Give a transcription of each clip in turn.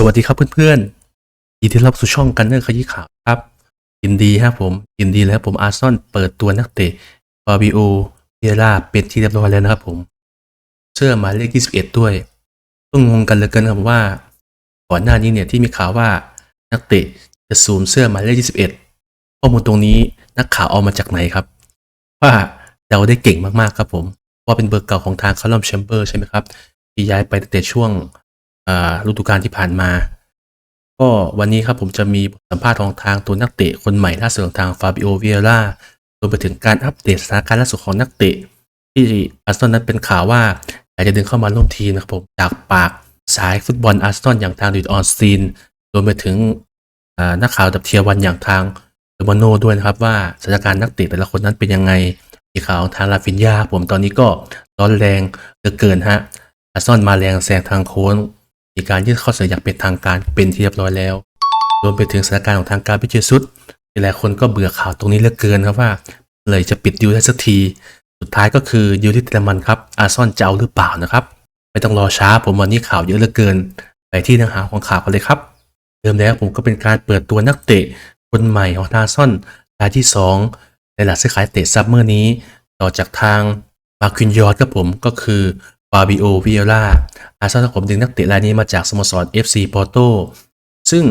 สวัสดีครับเพื่อนๆยินดีรับสู่ช่องกันเนอร์ขยี้ข่าวครับยินดีครับผมยินดีแล้วผมอาร์ซอนเปิดตัวนักเตะฟาบิโอเยล่าเป็นที่เรียบร้อยแล้วนะครับผมเสื้อหมายเลข21 ด้วยต้องงงกันเหลยเกินครับว่า ก่อนหน้านี้เนี่ยที่มีข่าวว่านักเตะจะสวมเสื้อหมายเลข21 ข้อมูลตรงนี้นักข่าวเอามาจากไหนครับ ว่าเราได้เก่งมากๆครับผมว่าเป็นเบอร์เก่าของทางคาร์ลอมแชมเบอร์ใช่ไหมครับที่ย้ายไปตั้งแต่ช่วง ฤดูกาลที่ผ่านมา ก็วันนี้ครับผมจะมีสัมภาษณ์ของทางตัวนักเตะคนใหม่ล่าสุดของทางฟาบิโอเวียร่ารวมไปถึงการอัปเดตสถานการณ์ล่าสุดของนักเตะ ที่อาร์เซนอลนั้นเป็นข่าวว่าอยากจะดึงเข้ามาร่วมทีมนะครับผมจากปากสายฟุตบอลอาร์เซนอลอย่างทางดิดออนสตีนรวมไปถึงนักข่าวดับเทียวันอย่างทางเดอร์มาโนด้วยนะครับว่าสถานการณ์นักเตะแต่ละคนนั้นเป็นยังไงมีข่าวของทางลาฟินยาผมตอนนี้ก็ร้อนแรงเหลือเกินฮะอาร์ซอลมาแรงแซงทางโค้ง มีการยื่นข้อเสนออย่างเป็นทางการเป็นที่เรียบร้อยแล้ว รวมไปถึงสถานการณ์ของทางการพิเจซุดหลายคนก็เบื่อข่าวตรงนี้เหลือเกินครับว่า เลยจะปิดดิวได้สักที สุดท้ายก็คือดิวที่เตรมันครับอาร์ซอนจะเอาหรือเปล่านะครับไม่ต้องรอช้าผมวันนี้ข่าวเยอะเหลือเกิน ไปที่เนื้อหาของข่าวกันเลยครับเดิมแล้วผมก็เป็นการเปิดตัวนักเตะคนใหม่ของอาร์ซอนรายที่ 2 ในหลักซื้อขายเตะซัมเมอร์นี้ ต่อจากทางมาคินยอร์ดครับผมก็คือ ฟาบิโอวิเอล่าอาร์ซอนผมดึงนักเตะรายนี้มาจากสโมสร FC ปอร์โตซึ่ง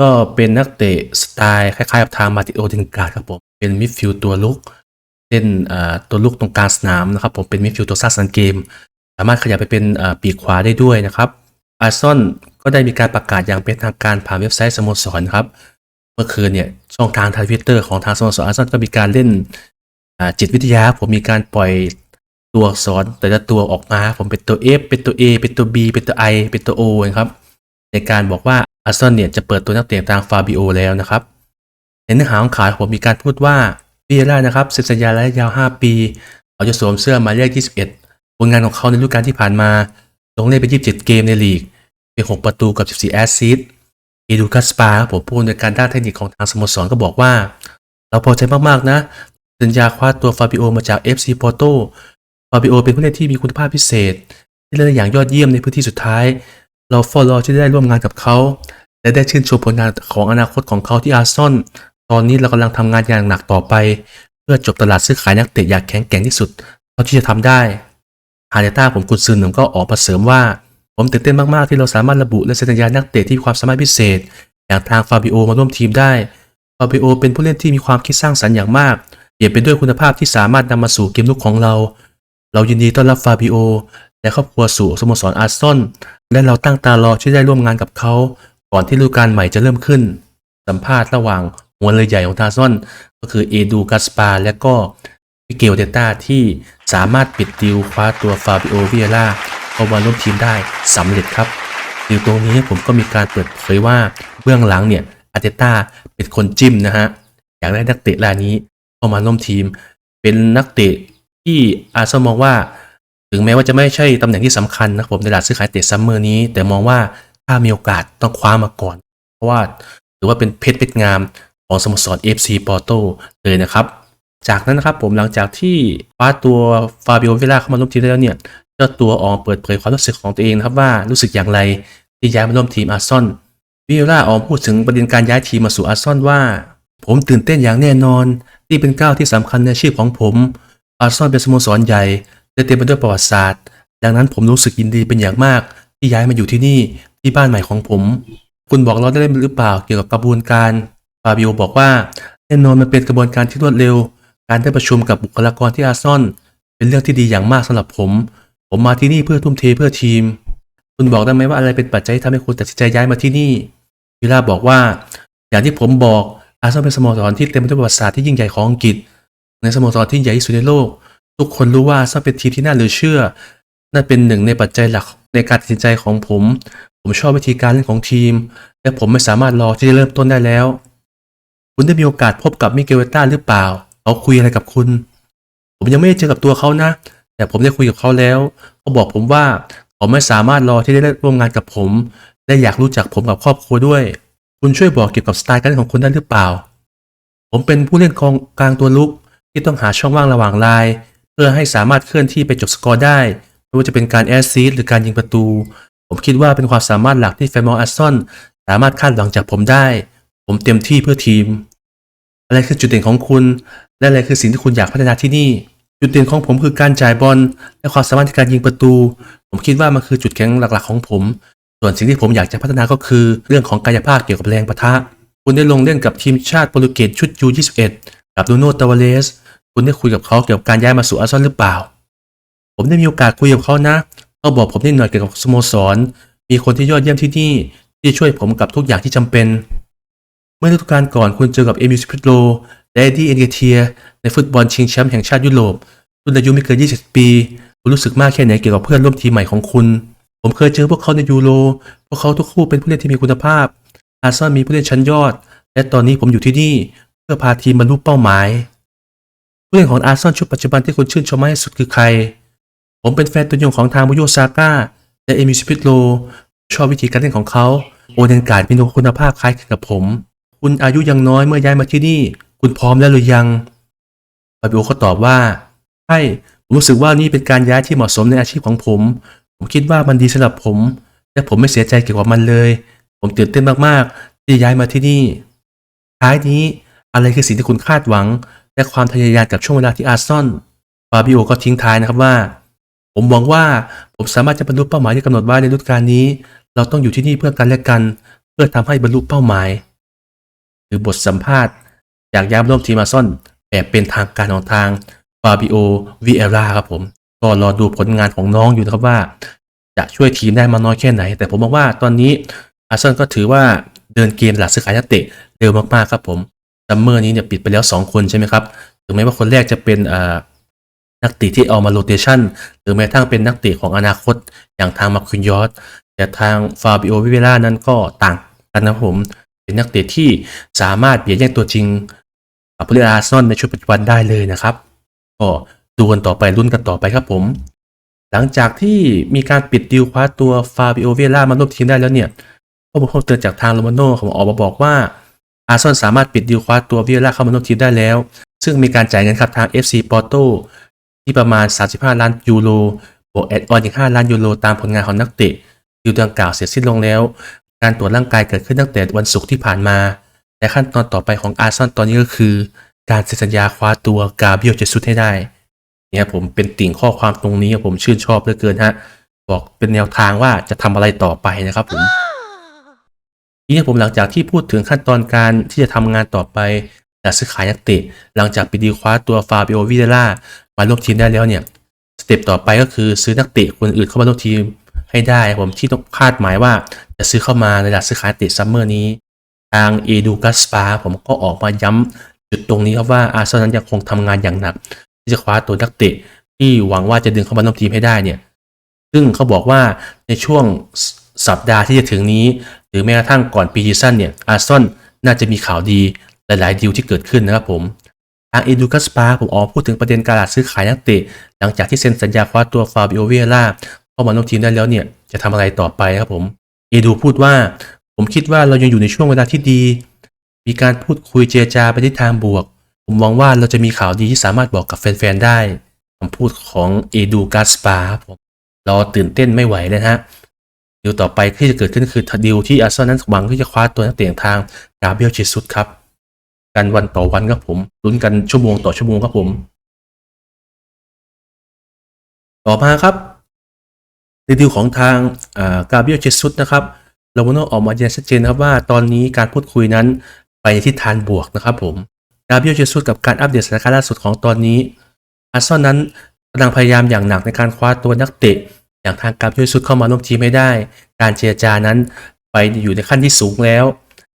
ก็เป็นนักเตะสไตล์คล้ายๆกับทางมาติโอดินการ์ดครับผม เป็นมิดฟิลด์ตัวลุกเล่นตัวลุกตรงกลางสนามนะครับผมเป็นมิดฟิลด์ตัวสร้างสรรค์เกม สามารถขยับไปเป็นปีกขวาได้ด้วยนะครับอาร์ซอนก็ได้มีการประกาศอย่างเป็นทางการผ่านเว็บไซต์สโมสรครับ เมื่อคืนเนี่ยช่องทางทวิตเตอร์ของทางสโมสรอาร์ซอนก็มีการเล่นจิตวิทยาผมมีการปล่อย ตัวอักษรแต่ละตัวออกมาผมเป็นตัว F เป็นตัว A เป็นตัว B เป็นตัว I เป็นตัว O นะครับ ในการบอกว่าอาร์เซนอลเนี่ยจะเปิดตัวนักเตะทางฟาบิโอแล้วนะครับ ในเนื้อหาของข่าวผมมีการพูดว่าวิเอล่านะครับเซ็นสัญญาระยะยาว 5 ปีเขาจะสวมเสื้อหมายเลข21 ผลงานของเขาในฤดูกาลที่ผ่านมาลงเล่นไป27 เกมในลีก เป็น 6 ประตูกับ 14 แอสซิสต์เอดูกัสปาผมผู้อำนวยการด้านเทคนิคของทางสโมสรก็บอกว่า เราพอใจมากๆนะ สัญญาคว้าตัวฟาบิโอมาจาก FC Porto ฟาบิโอเป็นผู้เล่นที่มีคุณภาพพิเศษ ที่เล่นอย่างยอดเยี่ยมในพื้นที่สุดท้าย เราฟอลล่ที่ได้ร่วมงานกับเขา และได้ชื่นชมผลงานของอนาคตของเขาที่อาร์ซอนตอนนี้เรากำลังทำงานอย่างหนักต่อไป เพื่อจบตลาดซื้อขายนักเตะอย่างแข็งแกร่งที่สุดเท่าที่จะทำได้ฮาเดต้าผมกุนซือหนึ่งก็ออกมาเสริมว่า ผมตื่นเต้นมาก ๆ ที่เราสามารถระบุและเซ็นสัญญานักเตะที่มีความสามารถพิเศษ อย่างทางฟาบิโอมาร่วมทีมได้ฟาบิโอเป็นผู้เล่นที่มีความคิดสร้างสรรค์อย่างมากเปลี่ยนไปด้วยคุณภาพที่สามารถนำมาสู่เกมลุกของเรา เรายินดีต้อนรับฟาบิโอและครอบครัวสู่สโมสรอาร์ซอนและเราตั้งตารอที่ได้ร่วมงานกับเขา ก่อนที่ฤดูกาลใหม่จะเริ่มขึ้น สัมภาษณ์ระหว่างหัวเรือใหญ่ของทาซอน ก็คือเอดูกัสปาและก็มิเกลเดต้าที่สามารถปิดดิวคว้าตัวฟาบิโอเวียร่าเข้ามาร่วมทีมได้สำเร็จครับดิวตรงนี้ผมก็มีการเปิดเผยว่าเบื้องหลังเนี่ยอาร์เตต้าเป็นคนจิ้มนะฮะอยากได้นักเตะรายนี้เข้ามาร่วมทีม เป็นนักเตะ ที่อาร์เซนอลมองว่า ถึงแม้ว่าจะไม่ใช่ตำแหน่งที่สำคัญนะครับผมในตลาดซื้อขายเตะซัมเมอร์นี้ แต่มองว่าถ้ามีโอกาสต้องคว้ามาก่อน เพราะว่าถือว่าเป็นเพชรเป็ดงามของสโมสร FC Porto เลยนะครับ จากนั้นนะครับผมหลังจากที่คว้าตัวฟาบิโอเวล่าเข้ามาร่วมทีมได้แล้วเนี่ยเจ้าตัวออกเปิดเผยความรู้สึกของตัวเองนะครับว่ารู้สึกอย่างไรที่ย้ายมาร่วมทีมอาร์ซอนวิเอล่าออกพูดถึงประเด็นการย้ายทีมมาสู่อาร์ซอนว่า ผมตื่นเต้นอย่างแน่นอน นี่เป็นก้าวที่สำคัญในอาชีพของผม อาร์ซอนเป็นสโมสรใหญ่และเต็มไปด้วยประวัติศาสตร์ ดังนั้นผมรู้สึกยินดีเป็นอย่างมาก ที่ย้ายมาอยู่ที่นี่ที่บ้านใหม่ของผม คุณบอกเราได้หรือเปล่าเกี่ยวกับกระบวนการฟาบิโอบอกว่าแน่นอนมันเป็นกระบวนการที่รวดเร็ว การได้ประชุมกับบุคลากรที่อาร์ซอนเป็นเรื่องที่ดีอย่างมากสำหรับผม ผมมาที่นี่เพื่อทุ่มเทเพื่อทีม คุณบอกได้ไหมว่าอะไรเป็นปัจจัยที่ทำให้คุณตัดสินใจย้ายมาที่นี่วิล่าบอกว่า อย่างที่ผมบอกอาร์เซนอลเป็นสโมสรที่เต็มไปด้วยประวัติศาสตร์ที่ยิ่งใหญ่ของอังกฤษ ในสโมสรที่ใหญ่ที่สุดในโลก ทุกคนรู้ว่าอาเซนอลเป็นทีมที่น่าเหลือเชื่อ นั่นเป็นหนึ่งในปัจจัยหลักในการตัดสินใจของผม ผมชอบวิธีการเล่นของทีม และผมไม่สามารถรอที่จะเริ่มต้นได้แล้ว คุณได้มีโอกาสพบกับมิเกลเวต้าหรือเปล่า เขาคุยอะไรกับคุณ ผมยังไม่ได้เจอกับตัวเขานะ แต่ผมได้คุยกับเขาแล้ว เขาบอกผมว่าเขาไม่สามารถรอที่จะได้ร่วมงานกับผม และอยากรู้จักผมกับครอบครัวด้วย คุณช่วยบอกเกี่ยวกับสไตล์การเล่นของคุณได้หรือเปล่า ผมเป็นผู้เล่นกองกลางตัวลุก ที่ต้องหาช่องว่างระหว่างลาย เพื่อให้สามารถเคลื่อนที่ไปจบสกอร์ได้ไม่ว่าจะเป็นการแอสซีดหรือการยิงประตู ผมคิดว่าเป็นความสามารถหลักที่แฟนบอลอาร์ซอลสามารถคาดหวังจากผมได้ ผมเต็มที่เพื่อทีม อะไรคือจุดเด่นของคุณ และอะไรคือสิ่งที่คุณอยากพัฒนาที่นี่ จุดเด่นของผมคือการจ่ายบอลและความสามารถในการยิงประตู ผมคิดว่ามันคือจุดแข็งหลักๆของผม ส่วนสิ่งที่ผมอยากจะพัฒนาก็คือ เรื่องของกายภาพเกี่ยวกับแรงปะทะ คุณได้ลงเล่นกับทีมชาติโปรตุเกสชุดยู21 กับลูโนตาวาเลส คุณได้คุยกับเขาเกี่ยวกับการย้ายมาสู่อาร์เซนอลหรือเปล่า ผมได้มีโอกาสคุยกับเขานะเขาบอกผมนิดหน่อยเกี่ยวกับสโมสร มีคนที่ยอดเยี่ยมที่นี่ที่ช่วยผมกับทุกอย่างที่จำเป็น เมื่อฤดูกาลก่อนคุณเจอกับเอมิลสพิโลและเอ็ดดี้เอนเกเทียในฟุตบอลชิงแชมป์แห่งชาติยุโรปรุ่นอายุไม่เกิน 20 ปี คุณรู้สึกมากแค่ไหนเกี่ยวกับเพื่อนร่วมทีมใหม่ของคุณ ผมเคยเจอพวกเขาในยูโร พวกเขาทุกคู่เป็นผู้เล่นที่มีคุณภาพ อาร์เซนอลมีผู้เล่นชั้นยอด และตอนนี้ผมอยู่ที่นี่เพื่อพาทีมบรรลุเป้าหมาย ผู้เล่นของอาร์เซนอลชุดปัจจุบันที่คุณชื่นชมมากที่สุดคือใคร ผมเป็นแฟนตัวยงของทางบุโยซาก้าและเอมิสพิโลชอบวิธีการเล่นของเขาโอเดนการ์ดมีคุณภาพคล้ายคลึงกับผม คุณอายุยังน้อยเมื่อย้ายมาที่นี่ คุณพร้อมแล้วหรือยังฟาบิโอเขาตอบว่าใช่ผมรู้สึกว่านี่เป็นการย้ายที่เหมาะสมในอาชีพของผม ผมคิดว่ามันดีสำหรับผม และผมไม่เสียใจเกี่ยวกับมันเลย ผมตื่นเต้นมากๆ ที่ย้ายมาที่นี่ท้ายนี้อะไรคือสิ่งที่คุณคาดหวัง และความทะเยอทะยานกับช่วงเวลาที่อาร์ซอลฟาบิโอก็ทิ้งท้ายนะครับว่า ผมหวังว่าผมสามารถจะบรรลุเป้าหมายที่กำหนดไว้ในฤดูกาลนี้ เราต้องอยู่ที่นี่เพื่อกันและกัน เพื่อทำให้บรรลุเป้าหมาย หรือบทสัมภาษณ์จากยามร่วมทีมอาร์ซอลแบบเป็นทางการของทางฟาบิโอวิเอราครับผมก็รอดูผลงานของน้องอยู่นะครับว่า จะช่วยทีมได้มาน้อยแค่ไหน แต่ผมมองว่าตอนนี้อาร์เซนอลก็ถือว่าเดินเกมหลักซื้อขายนักเตะเร็วมากๆครับผม ซัมเมอร์นี้เนี่ยปิดไปแล้ว 2 คนใช่ไหมครับ ถึงแม้ว่าคนแรกจะเป็นนักเตะที่เอามาโรเตชันหรือแม้กระทั่งเป็นนักเตะของอนาคต อย่างทางมาคุนยอสแต่ทางฟาบิโอวิเวล่านั้นก็ต่างกันนะครับผม เป็นนักเตะที่สามารถเบียดแย่งตัวจริงกับผู้เล่นอาร์ซอลในชุดปัจจุบันได้เลยนะครับ ก็ดูกันต่อไปรุ่นกันต่อไปครับผม หลังจากที่มีการปิดดีลคว้าตัวฟาบิโอเวล่ามาร่วมทีมได้แล้วเนี่ยข้อมูลเพิ่มเติมจากทางโรมาโน่ของออกมาบอกว่า อาร์ซอลสามารถปิดดีลคว้าตัวเวล่าเข้ามาร่วมทีมได้แล้ว ซึ่งมีการจ่ายเงินครับทาง FC Porto ที่ประมาณ 35 ล้านยูโรบวกแอดออนอีก 5 ล้านยูโรตามผลงานของนักเตะดีลดังกล่าวเสร็จสิ้นลงแล้ว การตรวจร่างกายเกิดขึ้นตั้งแต่วันศุกร์ที่ผ่านมาและขั้นตอนต่อไปของอาร์ซอลตอนนี้ก็คือ การเซ็นสัญญาคว้าตัวกาเบียลเจสุสให้ได้เนี่ยผมเป็นติ่งข้อความตรงนี้ผมชื่นชอบเหลือเกินฮะบอกเป็นแนวทางว่าจะทำอะไรต่อไปนะครับผม ทีนี้ผมหลังจากที่พูดถึงขั้นตอนการที่จะทำงานต่อไปจากซื้อขายนักเตะหลังจากไปดีคว้าตัวฟาบิโอวิเดล่ามาร่วมทีมได้แล้วเนี่ยสเต็ปต่อไปก็คือซื้อนักเตะคนอื่นเข้ามาร่วมทีมให้ได้ผมที่ต้องคาดหมายว่าจะซื้อเข้ามาในระดับซื้อขายเตะซัมเมอร์นี้ทางเอดูกัสปาผมก็ออกมาย้ำจุดตรงนี้ครับว่าอาร์เซนอลนั้นยังคงทำงานอย่างหนัก ที่จะคว้าตัวนักเตะที่หวังว่าจะดึงเข้ามาร่วมทีมให้ได้เนี่ยซึ่งเขาบอกว่าในช่วง สัปดาห์ที่จะถึงนี้ หรือแม้กระทั่งก่อนปีซีซั่นเนี่ยอาร์ซอลน่าจะมีข่าวดีหลาย ๆ ดีลที่เกิดขึ้นนะครับผมทางเอดูกัสปาผมออกพูดถึงประเด็นการซื้อขายนักเตะ หลังจากที่เซ็นสัญญาคว้าตัวฟาบิโอเวล่าเข้ามาร่วมทีมได้แล้วเนี่ยจะทำอะไรต่อไปครับผมเอดูพูดว่า ผมคิดว่าเรายังอยู่ในช่วงเวลาที่ดี มีการพูดคุยเจรจาไปในทางบวก ผมมองว่าเราจะมีข่าวดีที่สามารถบอกกับแฟน ๆ ได้คำพูดของเอดูกัสปาครับผมเราตื่นเต้นไม่ไหวเลยนะฮะ ดีลต่อไปที่จะเกิดขึ้นคือดีลที่อาร์เซนอลนั้นหวังที่จะคว้าตัวนักเตะทางกาเบียลเจสุสครับกันวันต่อวันครับผมลุ้นกันชั่วโมงต่อชั่วโมงครับผม ต่อมาครับในดีลของทางกาเบียลเจสุสนะครับโรมาโนออกมายืนยันชัดเจนนะครับว่าตอนนี้การพูดคุยนั้นไปในทิศทางบวกนะครับผมกาเบียลเจสุสกับการอัปเดตสถานการณ์ล่าสุดของตอนนี้อาร์เซนอลนั้นกำลังพยายามอย่างหนักในการคว้าตัวนักเตะ อย่างทางกาเบรียสุสเข้ามาร่วมทีมไม่ได้ การเจรจานั้นไปอยู่ในขั้นที่สูงแล้ว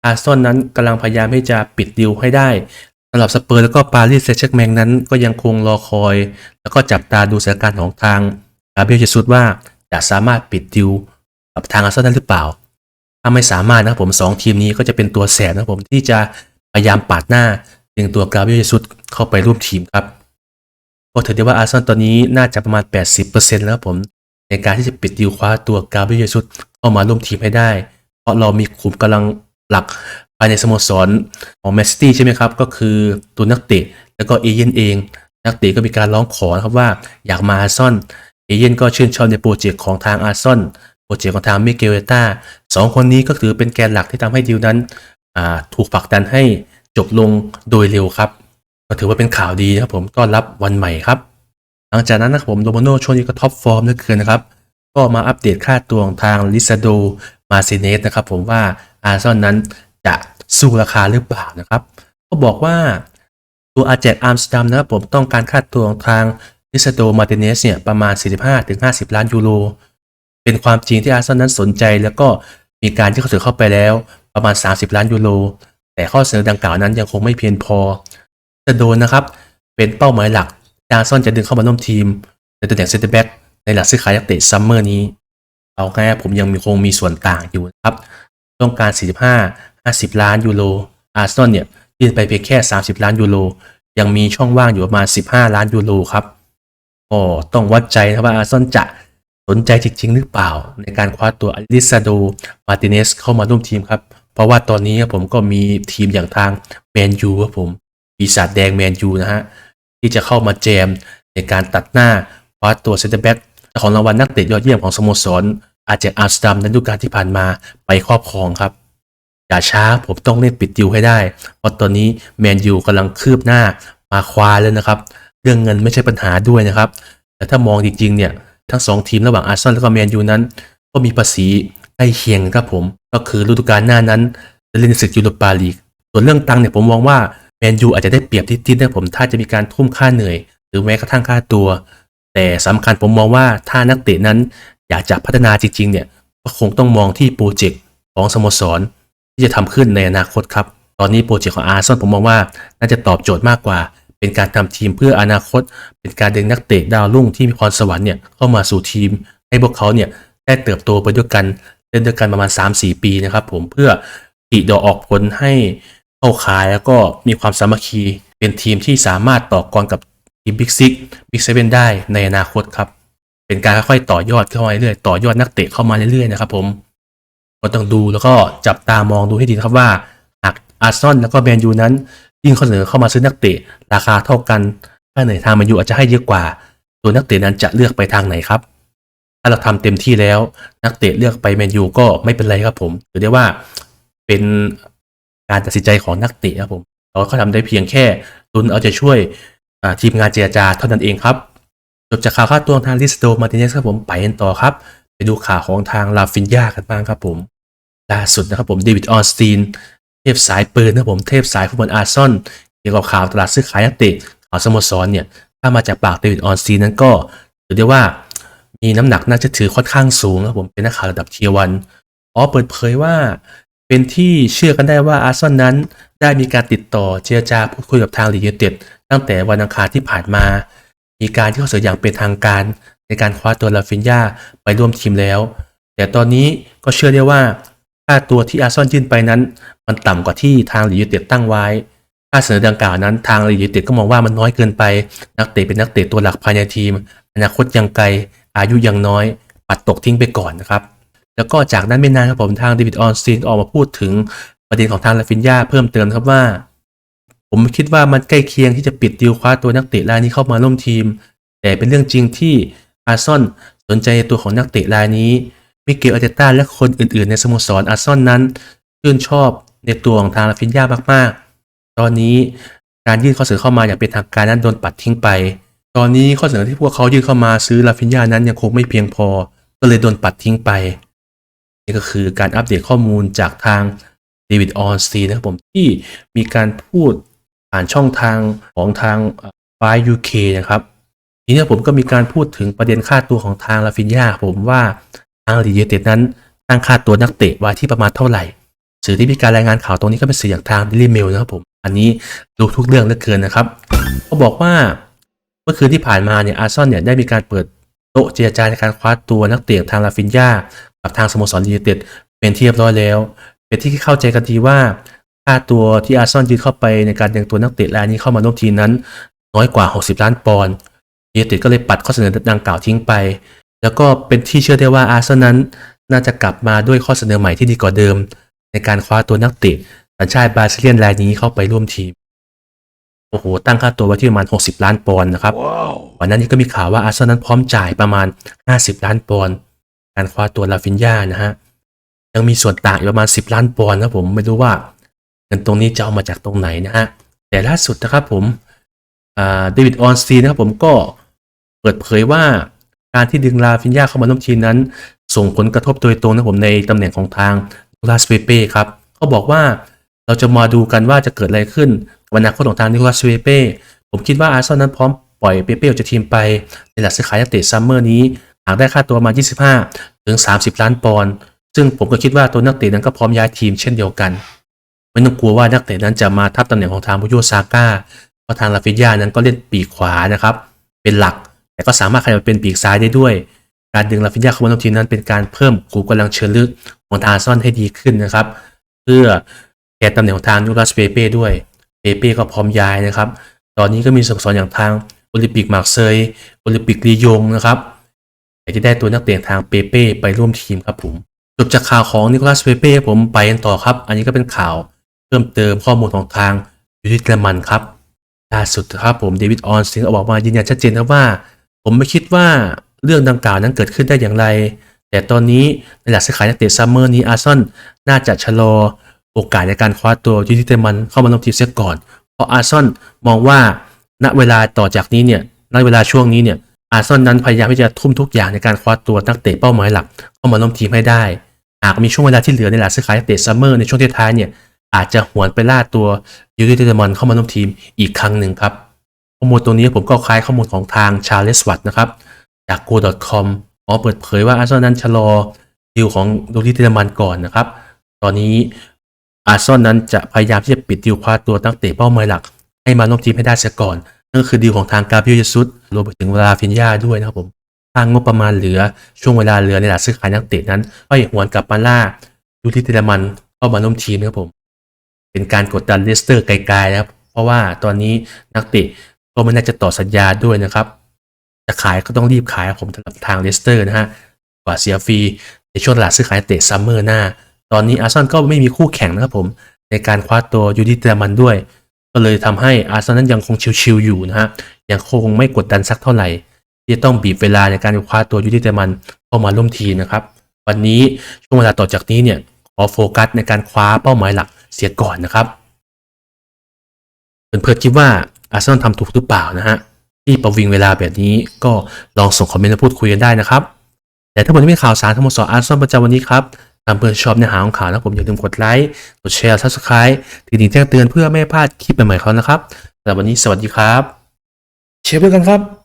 อาร์ซอลนั้นกำลังพยายามที่จะปิดดีลให้ได้สำหรับสเปอร์แล้วก็ปารีสแซงต์แชกแมงนั้นก็ยังคงรอคอย แล้วก็จับตาดูสถานการณ์ของทางกาเบรียลเจสุสว่าจะสามารถปิดดีลกับทางอาร์เซนอลได้หรือเปล่า ถ้าไม่สามารถนะครับผมสองทีมนี้ก็จะเป็นตัวแสบนะครับผมที่จะพยายามปาดหน้าดึงตัวกาเบรียลเจสุสเข้าไปร่วมทีมครับ ก็ถือได้ว่าอาร์เซนอลตอนนี้น่าจะประมาณ 80%แล้วครับผม ในการที่จะปิดดีลคว้าตัวกาเบรียลเจสุสเข้ามาร่วมทีมให้ได้ เพราะเรามีขุมกำลังหลักภายในสโมสรของแมนซิตี้ใช่ไหมครับ ก็คือตัวนักเตะแล้วก็เอเย่นเอง นักเตะก็มีการร้องขอนะครับว่าอยากมาอาร์ซอลเอเย่นก็ชื่นชอบในโปรเจกต์ของทางอาร์เซนอลรเจกต์ของทางมิเกลเอต้าสองคนนี้ก็ถือเป็นแกนหลักที่ทำให้ดีลนั้นถูกผลักดันให้จบลงโดยเร็วครับ ก็ถือว่าเป็นข่าวดีนะครับผมต้อนรับวันใหม่ครับ หลังจากนั้นนะครับผมโดมาโนช่วงนี้ก็ท็อปฟอร์มเหลือเกินนะครับก็มาอัปเดตค่าตัวของทางลิซาโดมาเซเนสนะครับผมว่าอาร์ซอนนั้นจะสู้ราคาหรือเปล่านะครับก็บอกว่าตัวอาแจกอาร์มสตัมนะครับผมต้องการค่าตัวของทางลิซาโดมาเตเนสเนี่ยประมาณ 45-50 ล้านยูโรเป็นความจริงที่อาร์ซอลนั้นสนใจ แล้วก็มีการที่เขาถือเข้าไปแล้วประมาณ 30 ล้านยูโรแต่ข้อเสนอดังกล่าวนั้นยังคงไม่เพียงพอจะโดนนะครับเป็นเป้าหมายหลัก อาร์ซอลจะดึงเข้ามาร่วมทีม ในตำแหน่งเซนเตอร์แบ็กในหลักซื้อขายนักเตะซัมเมอร์นี้ เอาง่ายผมยังมีคงมีส่วนต่างอยู่นะครับ ต้องการ 45 50 ล้านยูโรอาร์เซนอลเนี่ยยื่นไปเพียงแค่ 30 ล้านยูโรยังมีช่องว่างอยู่ประมาณ 15 ล้านยูโรครับก็ต้องวัดใจนะว่าอาร์เซนอลจะสนใจจริง ๆ หรือเปล่า ในการคว้าตัวอลิซาโดมาติเนสเข้ามาร่วมทีมครับเพราะว่าตอนนี้ครับผมก็มีทีมอย่างทางแมนยูครับผมปีศาจแดงแมนยูนะฮะ ที่จะเข้ามาแจมในการตัดหน้าคว้าตัวเซนเตอร์แบ็กของรางวัลนักเตะยอดเยี่ยมของสโมสรอาเจกอาร์สตัมในฤดูกาลที่ผ่านมาไปครอบครองครับ อย่าช้าผมต้องเล่นปิดดิวให้ได้ เพราะตอนนี้แมนยูกำลังคืบหน้ามาคว้าแล้วนะครับ เรื่องเงินไม่ใช่ปัญหาด้วยนะครับ แต่ถ้ามองจริงๆเนี่ยทั้งสองทีมระหว่างอาร์เซนอลและก็แมนยูนั้น ก็มีภาษีใกล้เคียงครับผม ก็คือฤดูกาลหน้านั้นจะเล่นศึกยูโรปาลีกส่วนเรื่องตังเนี่ยผมมองว่า แมนยูอาจจะได้เปรียบที่ๆนะผมถ้าจะมีการทุ่มค่าเหนื่อย หรือแม้กระทั่งค่าตัว แต่สำคัญผมมองว่าถ้านักเตะนั้นอยากจะพัฒนาจริงๆเนี่ยก็คงต้องมองที่โปรเจกต์ของสโมสร ที่จะทำขึ้นในอนาคตครับ ตอนนี้โปรเจกต์ของอาร์ซอลผมมองว่าน่าจะตอบโจทย์มากกว่า เป็นการทำทีมเพื่ออนาคต เป็นการดึงนักเตะดาวรุ่งที่มีพรสวรรค์เนี่ยเข้ามาสู่ทีม ให้พวกเขาเนี่ยได้เติบโตไปด้วยกันเล่นด้วยกันประมาณ 3-4 ปีนะครับผมเพื่อติดอออกผลให้ เข้าขายแล้วก็มีความสามัคคีเป็นทีมที่สามารถต่อกรกับทีมบิ๊กซิกบิ๊กเซเว่นได้ในอนาคตครับ เป็นการค่อยๆต่อยอดเข้ามาเรื่อยๆต่อยอดนักเตะเข้ามาเรื่อยๆนะครับผมก็ต้องดูแล้วก็จับตามองดูให้ดีครับว่าหากอาร์ซอลแล้วก็แมนยูนั้นยิ่งเขาเสนอเข้ามาซื้อนักเตะราคาเท่ากันถ้าไหนทางแมนยูอาจจะให้เยอะกว่า ตัวนักเตะนั้นจะเลือกไปทางไหนครับ ถ้าเราทำเต็มที่แล้วนักเตะเลือกไปแมนยูก็ไม่เป็นไรครับผมถือได้ว่าเป็น การตัดสินใจของนักเตะครับผมเราก็ทำได้เพียงแค่ตุนเอาใจช่วยทีมงานเจรจาเท่านั้นเองครับจบจากข่าวค่าตัวทางลิสโตมาติเนสครับผมไปกันต่อครับ ไปดูข่าวของทางลาฟินยากันบ้างครับผมล่าสุดนะครับผมเดวิดออสตีนเทพสายปืนนะครับผมเทพสายฟุตบอลอาร์ซอนเกี่ยวกับข่าวตลาดซื้อขายนักเตะข่าวสโมสรเนี่ยถ้ามาจากปากเดวิดออสตีนนั้นก็ถือได้ว่ามีน้ำหนักน่าจะถือค่อนข้างสูงครับผมเป็นนักข่าวระดับเทียวันอ๋อเปิดเผยว่า เป็นที่เชื่อกันได้ว่าอาร์ซอนนั้น ได้มีการติดต่อเจรจาพูดคุยกับทางลีดยูไนเต็ดตั้งแต่วันอังคารที่ผ่านมา มีการที่เขาเสนออย่างเป็นทางการในการคว้าตัวลาฟินยาไปร่วมทีมแล้ว แต่ตอนนี้ก็เชื่อได้ว่าค่าตัวที่อาร์ซอนยื่นไปนั้น มันต่ำกว่าที่ทางลีดยูไนเต็ดตั้งไว้ค่าเสนอดังกล่าวนั้นทางลีดยูไนเต็ดก็มองว่ามันน้อยเกินไป นักเตะเป็นนักเตะตัวหลักภายในทีม อนาคตยังไกลอายุยังน้อย ปัดตกทิ้งไปก่อนนะครับ แล้วก็จากนั้นไม่นานครับผมทางเดวิดออนสตีนออกมาพูดถึงประเด็นของทางลาฟินยาเพิ่มเติมครับว่า ผมคิดว่ามันใกล้เคียงที่จะปิดดีลคว้าตัวนักเตะรายนี้เข้ามาร่วมทีม แต่เป็นเรื่องจริงที่อาร์ซอนสนใจในตัวของนักเตะรายนี้มิเกลอาเตต้าและคนอื่นๆ ในสโมสรอาร์ซอนนั้นชื่นชอบในตัวของทางลาฟินยามากๆ ตอนนี้การยื่นข้อเสนอเข้ามาอย่างเป็นทางการนั้นโดนปัดทิ้งไป ตอนนี้ข้อเสนอที่พวกเขายื่นเข้ามาซื้อลาฟินยานั้นยังคงไม่เพียงพอ ก็เลยโดนปัดทิ้งไป นี่ก็คือการอัปเดตข้อมูลจากทางเดวิดออนสตีนะครับผมที่มีการพูดผ่านช่องทางของทางไฟยูเคนะครับทีนี้ผมก็มีการพูดถึงประเด็นค่าตัวของทางลาฟินยาผมว่าทางลีเยเต็ดนั้นตั้งค่าตัวนักเตะไว้ที่ประมาณเท่าไหร่ สื่อที่มีการรายงานข่าวตรงนี้ก็เป็นสื่ออย่างทางดิลี่เมลนะครับผมอันนี้รู้ทุกเรื่องเหลือเกินนะครับเขาบอกว่าเมื่อคืนที่ผ่านมาเนี่ยอาร์ซอนเนี่ยได้มีการเปิดโต๊ะเจรจาในการคว้าตัวนักเตะทางลาฟินยา กับทางสโมสรลีเยเต็ดเป็นที่เรียบร้อยแล้ว เป็นที่เข้าใจกันดีว่าค่าตัวที่อาร์ซอนยืนเข้าไปในการดึงตัวนักเตะรายนี้เข้ามาร่วมทีมนั้น น้อยกว่า 60 ล้านปอนด์เยเต็ดก็เลยปัดข้อเสนอดังกล่าวทิ้งไป แล้วก็เป็นที่เชื่อได้ว่าอาร์เซนอลนั้น น่าจะกลับมาด้วยข้อเสนอใหม่ที่ดีกว่าเดิม ในการคว้าตัวนักเตะสัญชาติบราซิเลียนรายนี้เข้าไปร่วมทีมโอ้โห ตั้งค่าตัวไว้ที่ประมาณ 60 ล้านปอนด์นะครับวันนั้นนี่ก็มีข่าวว่าอาร์เซนอลนั้นพร้อมจ่ายประมาณ 50 ล้านปอนด์ การคว้าตัวลาฟินยานะฮะยังมีส่วนต่างอีกประมาณ 10 ล้านปอนด์นะผมไม่รู้ว่าเงินตรงนี้จะเอามาจากตรงไหนนะฮะแต่ล่าสุดนะครับผมเดวิดออนสตีนะครับผมก็เปิดเผยว่าการที่ดึงลาฟินยาเข้ามาร่วมทีมนั้น ส่งผลกระทบโดยตรงนะผมในตำแหน่งของทางนิโคลัสเปเป้ครับเขาบอกว่าเราจะมาดูกันว่าจะเกิดอะไรขึ้นกับอนาคตของทางนิโคลัสเปเป้ผมคิดว่าอาร์เซนอลนั้นพร้อมปล่อยเปเป้ออกจากทีมไปในหลักซื้อขายนักเตะซัมเมอร์นี้ หากได้ค่าตัวมา 25 ถึง 30 ล้านปอนด์ซึ่งผมก็คิดว่าตัวนักเตะนั้นก็พร้อมย้ายทีมเช่นเดียวกันไม่ต้องกลัวว่านักเตะนั้นจะมาทับตำแหน่งของทางบุโยซาก้าเพราะทางลาฟิยานั้นก็เล่นปีกขวานะครับ เป็นหลัก แต่ก็สามารถขยับเป็นปีกซ้ายได้ด้วย การดึงลาฟิยาเข้ามาร่วมทีมนั้นเป็นการเพิ่มกูกำลังเชิญลึกของทางอาร์เซอนให้ดีขึ้นนะครับ เพื่อแทนตำแหน่งของทางยูรัสเปเป้ด้วยเปเป้ก็พร้อมย้ายนะครับ ตอนนี้ก็มีสโมสรอย่างทางโอลิมปิกมาร์เซยโอลิมปิกลียงนะครับ อยากจะได้ตัวนักเตะทางเปเป้ไปร่วมทีมครับผมจบจากข่าวของนิโคลัสเปเป้ผมไปกันต่อครับ อันนี้ก็เป็นข่าวเพิ่มเติมข้อมูลของทางยูริเกรมันครับล่าสุดครับผมเดวิดออนสติงออกมายืนยันชัดเจนครับว่า ผมไม่คิดว่าเรื่องดังกล่าวนั้นเกิดขึ้นได้อย่างไร แต่ตอนนี้ในหลักซื้อขายนักเตะซัมเมอร์นี้อาร์ซอลน่าจะชะลอโอกาสในการคว้าตัวยูริเกรมันเข้ามาร่วมทีมเสียก่อน เพราะอาร์ซอลมองว่าณเวลาต่อจากนี้เนี่ยณเวลาช่วงนี้เนี่ย อาร์เซนอลนั้นพยายามที่จะทุ่มทุกอย่างในการคว้าตัวนักเตะเป้าหมายหลักเข้ามาร่วมทีมให้ได้ หากมีช่วงเวลาที่เหลือในหลักซื้อขายนักเตะซัมเมอร์ในช่วงท้ายเนี่ยอาจจะหวนไปล่าตัวยูริเดมอนเข้ามาร่วมทีมอีกครั้งหนึ่งครับข้อมูลตรงนี้ผมก็คล้ายข้อมูลของทางชาเลสวัตนะครับจาก go.com อ๋อเปิดเผยว่าอาร์เซนอลนั้นชะลอดีลของยูริเดมอนก่อนนะครับ ตอนนี้อาร์เซนอลนั้นจะพยายามที่จะปิดดีลคว้าตัวนักเตะเป้าหมายหลัก ให้มาร่วมทีมให้ได้เสียก่อน นั่นก็คือดีลของทางกาเบรียลเยซุสรวมไปถึงเวลาฟินยาด้วยนะครับผมทางงบประมาณเหลือช่วงเวลาเหลือในหลักซื้อขายนักเตะนั้นก็อย่าหวนกลับมาล่ายูริเตเลมันเข้ามาร่วมทีมนะครับผม เป็นการกดดันเลสเตอร์ไกลๆนะครับ เพราะว่าตอนนี้นักเตะก็ไม่น่าจะต่อสัญญาด้วยนะครับ จะขายก็ต้องรีบขายครับผมสำหรับทางเลสเตอร์นะฮะกว่าเสียฟรีในช่วงตลาดซื้อขายนักเตะซัมเมอร์หน้า ตอนนี้อาร์ซอลก็ไม่มีคู่แข่งนะครับผมในการคว้าตัวยูริเตเลมันด้วย ก็เลยทำให้อาร์เซนอลนั้นยังคงชิวๆอยู่นะฮะยังคงไม่กดดันสักเท่าไหร่ ที่จะต้องบีบเวลาในการคว้าตัวยูริเตมันเข้ามาร่วมทีนะครับ วันนี้ช่วงเวลาต่อจากนี้เนี่ยขอโฟกัสในการคว้าเป้าหมายหลักเสียก่อนนะครับเพื่อนๆคิดว่าอาร์เซนอลทำถูกหรือเปล่านะฮะที่ประวิงเวลาแบบนี้ก็ลองส่งคอมเมนต์มาพูดคุยกันได้นะครับ แต่ถ้าผมไม่ข่าวสารทั้งหมดสออาร์เซนอลประจำวันนี้ครับ ตาเพื่อนชอบเนื้อหาของข่าวนะผมอย่าลืมกดไลค์ กดแชร์ซับสไครต์ถึงแจ้งเตือนเพื่อไม่พลาดคลิปใหม่ๆเขานะครับสำหรับวันนี้สวัสดีครับ เชียร์ด้วยกันครับ